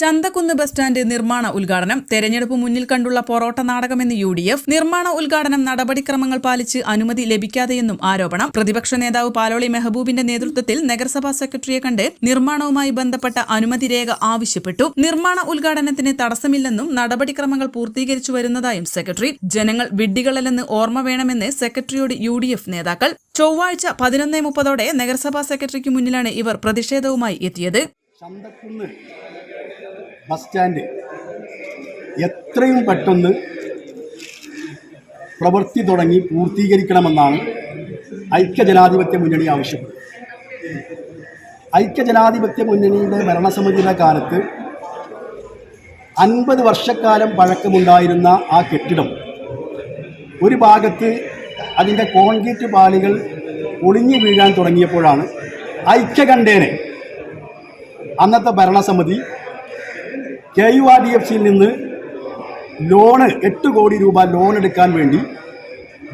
Chanthakkunnu bus stand നിർമ്മാണ ഉദ്ഘാടനം തെരഞ്ഞെടുപ്പ് മുന്നിൽ കണ്ടുള്ള പൊറോട്ട നാടകമെന്ന് യു ഡി എഫ് നിർമ്മാണ ഉദ്ഘാടനം നടപടിക്രമങ്ങൾ പാലിച്ച് അനുമതി ലഭിക്കാതെയെന്നും ആരോപണം. പ്രതിപക്ഷ നേതാവ് പാലോളി മെഹബൂബിന്റെ നേതൃത്വത്തിൽ നഗരസഭാ സെക്രട്ടറിയെ കണ്ട് നിർമ്മാണവുമായി ബന്ധപ്പെട്ട അനുമതി രേഖ ആവശ്യപ്പെട്ടു. നിർമ്മാണ ഉദ്ഘാടനത്തിന് തടസ്സമില്ലെന്നും നടപടിക്രമങ്ങൾ പൂർത്തീകരിച്ചു വരുന്നതായും സെക്രട്ടറി. ജനങ്ങൾ വിഡ്ഢികളല്ലെന്ന് ഓർമ്മ വേണമെന്ന് സെക്രട്ടറിയോട് യു ഡി എഫ് നേതാക്കൾ. ചൊവ്വാഴ്ച പതിനൊന്നേ മുപ്പതോടെ നഗരസഭാ സെക്രട്ടറിക്ക് മുന്നിലാണ് ഇവർ പ്രതിഷേധവുമായി എത്തിയത്. Chanthakkunnu bus stand. എത്രയും പെട്ടെന്ന് പ്രവൃത്തി തുടങ്ങി പൂർത്തീകരിക്കണമെന്നാണ് ഐക്യജനാധിപത്യ മുന്നണി ആവശ്യപ്പെടുന്നത് ഐക്യജനാധിപത്യ മുന്നണിയുടെ ഭരണസമിതിയുടെ കാലത്ത് അൻപത് വർഷക്കാലം പഴക്കമുണ്ടായിരുന്ന ആ കെട്ടിടം ഒരു ഭാഗത്ത് അതിന്റെ കോൺക്രീറ്റ് പാളികൾ ഒളിഞ്ഞു വീഴാൻ തുടങ്ങിയപ്പോഴാണ് ഐക്യകണ്ഠേനെ അന്നത്തെ ഭരണസമിതി K U R D F സിയിൽ നിന്ന് ലോണ് എട്ട് കോടി രൂപ ലോൺ എടുക്കാൻ വേണ്ടി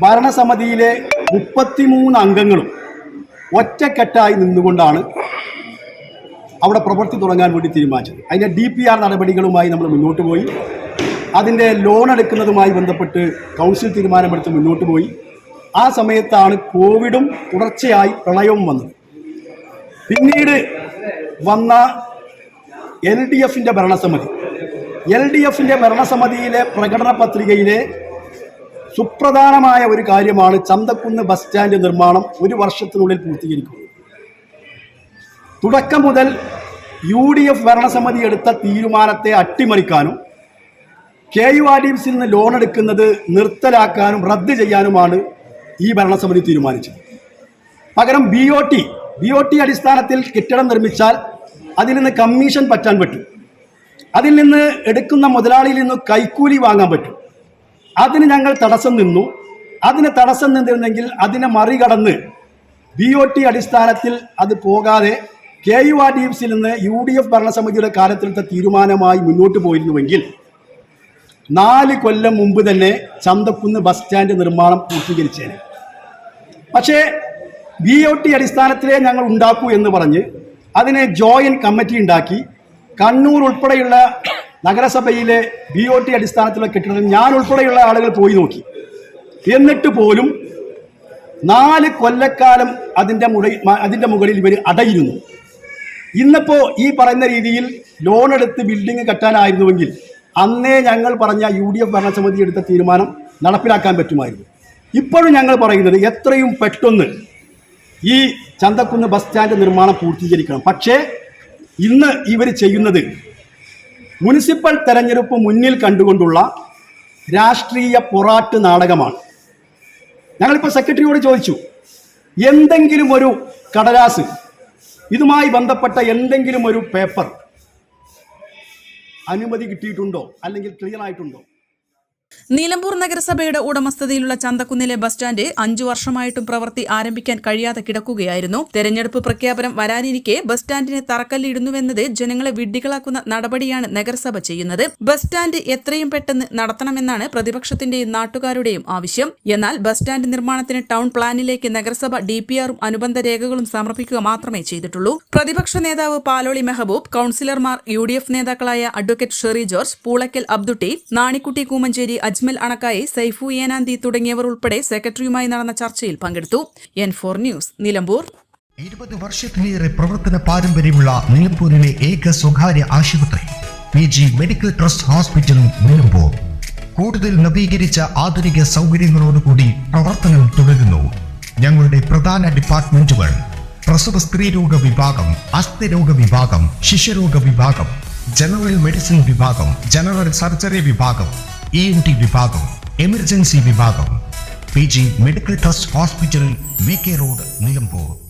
ഭരണസമിതിയിലെ മുപ്പത്തിമൂന്ന് അംഗങ്ങളും ഒറ്റക്കെട്ടായി നിന്നുകൊണ്ടാണ് അവിടെ പ്രവൃത്തി തുടങ്ങാൻ വേണ്ടി തീരുമാനിച്ചത്. അതിന്റെ ഡി പി ആർ നടപടികളുമായി നമ്മൾ മുന്നോട്ട് പോയി. അതിന്റെ ലോൺ എടുക്കുന്നതുമായി ബന്ധപ്പെട്ട് കൗൺസിൽ തീരുമാനമെടുത്ത് മുന്നോട്ട് പോയി. ആ സമയത്താണ് കോവിഡും തുടർച്ചയായി പ്രളയവും വന്നത്. പിന്നീട് വന്ന എൽ ഡി എഫിന്റെ ഭരണസമിതി. എൽ ഡി എഫിന്റെ ഭരണസമിതിയിലെ പ്രകടന പത്രികയിലെ സുപ്രധാനമായ ഒരു കാര്യമാണ് ചന്തക്കുന്ന് ബസ് സ്റ്റാൻഡ് നിർമ്മാണം ഒരു വർഷത്തിനുള്ളിൽ പൂർത്തീകരിക്കുന്നത് തുടക്കം മുതൽ യു ഡി എഫ് ഭരണസമിതി എടുത്ത തീരുമാനത്തെ അട്ടിമറിക്കാനും കെ യു ആർ ഡി എഫ്സിൽ നിന്ന് ലോൺ എടുക്കുന്നത് നിർത്തലാക്കാനും റദ്ദ് ചെയ്യാനുമാണ് ഈ ഭരണസമിതി തീരുമാനിച്ചത്. പകരം B O T B O T അടിസ്ഥാനത്തിൽ കെട്ടിടം നിർമ്മിച്ചാൽ അതിൽ നിന്ന് കമ്മീഷൻ പറ്റാൻ പറ്റും. അതിൽ നിന്ന് എടുക്കുന്ന മുതലാളിയിൽ നിന്ന് കൈക്കൂലി വാങ്ങാൻ പറ്റും. അതിന് ഞങ്ങൾ തടസ്സം നിന്നു. അതിന് തടസ്സം നിന്നിരുന്നെങ്കിൽ അതിനെ മറികടന്ന് ബി ഒ ടി അടിസ്ഥാനത്തിൽ അത് പോകാതെ കെ യു ആർ ഡി എഫ്സിൽ നിന്ന് യു ഡി എഫ് ഭരണസമിതിയുടെ കാലത്തിലത്തെ തീരുമാനമായി മുന്നോട്ട് പോയിരുന്നുവെങ്കിൽ നാല് കൊല്ലം മുമ്പ് തന്നെ ചന്തക്കുന്ന് ബസ് സ്റ്റാൻഡ് നിർമ്മാണം പൂർത്തീകരിച്ചേനെ. പക്ഷേ ബി ഒ ടി അടിസ്ഥാനത്തിലേ ഞങ്ങൾ ഉണ്ടാക്കൂ എന്ന് പറഞ്ഞ് അതിനെ ജോയിന്റ് കമ്മിറ്റി ഉണ്ടാക്കി. കണ്ണൂർ ഉൾപ്പെടെയുള്ള നഗരസഭയിലെ ബി ഒ ടി അടിസ്ഥാനത്തിലുള്ള കെട്ടിടങ്ങൾ ഞാൻ ഉൾപ്പെടെയുള്ള ആളുകൾ പോയി നോക്കി. എന്നിട്ട് പോലും നാല് കൊല്ലക്കാലം അതിന്റെ മുകളിൽ അതിന്റെ മുകളിൽ ഇവർ അടയിരുന്നു. ഇന്നിപ്പോൾ ഈ പറയുന്ന രീതിയിൽ ലോൺ എടുത്ത് ബിൽഡിംഗ് കെട്ടാനായിരുന്നുവെങ്കിൽ അന്നേ ഞങ്ങൾ പറഞ്ഞ യു ഡി എഫ് ഭരണസമിതി എടുത്ത തീരുമാനം നടപ്പിലാക്കാൻ പറ്റുമായിരുന്നു. ഇപ്പോഴും ഞങ്ങൾ പറയുന്നത് എത്രയും പെട്ടെന്ന് ഈ ചന്തക്കുന്ന് ബസ് സ്റ്റാൻഡ് നിർമ്മാണം പൂർത്തീകരിക്കണം. പക്ഷേ ഇന്ന് ഇവർ ചെയ്യുന്നത് മുനിസിപ്പൽ തെരഞ്ഞെടുപ്പ് മുന്നിൽ കണ്ടുകൊണ്ടുള്ള രാഷ്ട്രീയ പൊറാട്ട് നാടകമാണ്. ഞങ്ങളിപ്പോൾ സെക്രട്ടറിയോട് ചോദിച്ചു എന്തെങ്കിലും ഒരു കടലാസ് ഇതുമായി ബന്ധപ്പെട്ട എന്തെങ്കിലും ഒരു പേപ്പർ അനുമതി കിട്ടിയിട്ടുണ്ടോ? അല്ലെങ്കിൽ ക്ലിയർ ആയിട്ടുണ്ടോ? നിലമ്പൂർ നഗരസഭയുടെ ഉടമസ്ഥതയിലുള്ള ചന്തക്കുന്നിലെ ബസ് സ്റ്റാൻഡ് അഞ്ചു വർഷമായിട്ടും പ്രവൃത്തി ആരംഭിക്കാൻ കഴിയാതെ കിടക്കുകയായിരുന്നു. തെരഞ്ഞെടുപ്പ് പ്രഖ്യാപനം വരാനിരിക്കെ ബസ് സ്റ്റാൻഡിനെ തറക്കല്ലിടുന്നുവെന്നത് ജനങ്ങളെ വിഡ്ഢികളാക്കുന്ന നടപടിയാണ് നഗരസഭ ചെയ്യുന്നത്. ബസ് സ്റ്റാൻഡ് എത്രയും പെട്ടെന്ന് നടത്തണമെന്നാണ് പ്രതിപക്ഷത്തിന്റെയും നാട്ടുകാരുടെയും ആവശ്യം. എന്നാൽ ബസ് സ്റ്റാൻഡ് നിർമ്മാണത്തിന് ടൗൺ പ്ലാനിലേക്ക് നഗരസഭ ഡിപിആറും അനുബന്ധ രേഖകളും സമർപ്പിക്കുക മാത്രമേ ചെയ്തിട്ടുള്ളൂ. പ്രതിപക്ഷ നേതാവ് പാലോളി മെഹബൂബ് കൌൺസിലർമാർ യു നേതാക്കളായ advocate Sherry George Poolakkal Abdutty Nanikutty Koomancheri Ajmal Anakkayi Saifu Enanthi തുടങ്ങിയവർ ഉൾപ്പെടെ സെക്രട്ടറിയുമായി നടന്ന ചർച്ചയിൽ പങ്കെടുത്തു. N four news Nilambur. ഇരുപത് വർഷത്തിലേറെ പ്രവർത്തന പാരമ്പര്യമുള്ള നിലമ്പൂരിലെ ഏക സ്വകാര്യ ആശുപത്രി P G medical trust hospital Nilambur. കൂടുതൽ നവീകരിച്ച ആധുനിക സൗകര്യങ്ങളോടുകൂടി പ്രവർത്തനം തുടരുന്നു. ഞങ്ങളുടെ പ്രധാന ഡിപ്പാർട്ട്മെന്റുകൾ പ്രസവ സ്ത്രീരോഗ വിഭാഗം അസ്ഥിരോഗ വിഭാഗം ശിശുരോഗ വിഭാഗം ജനറൽ മെഡിസിൻ വിഭാഗം ജനറൽ സർജറി വിഭാഗം ഇ എൻ ടി വിഭാഗം എമർജൻസി വിഭാഗം P G medical trust hospital V K road Nilambur.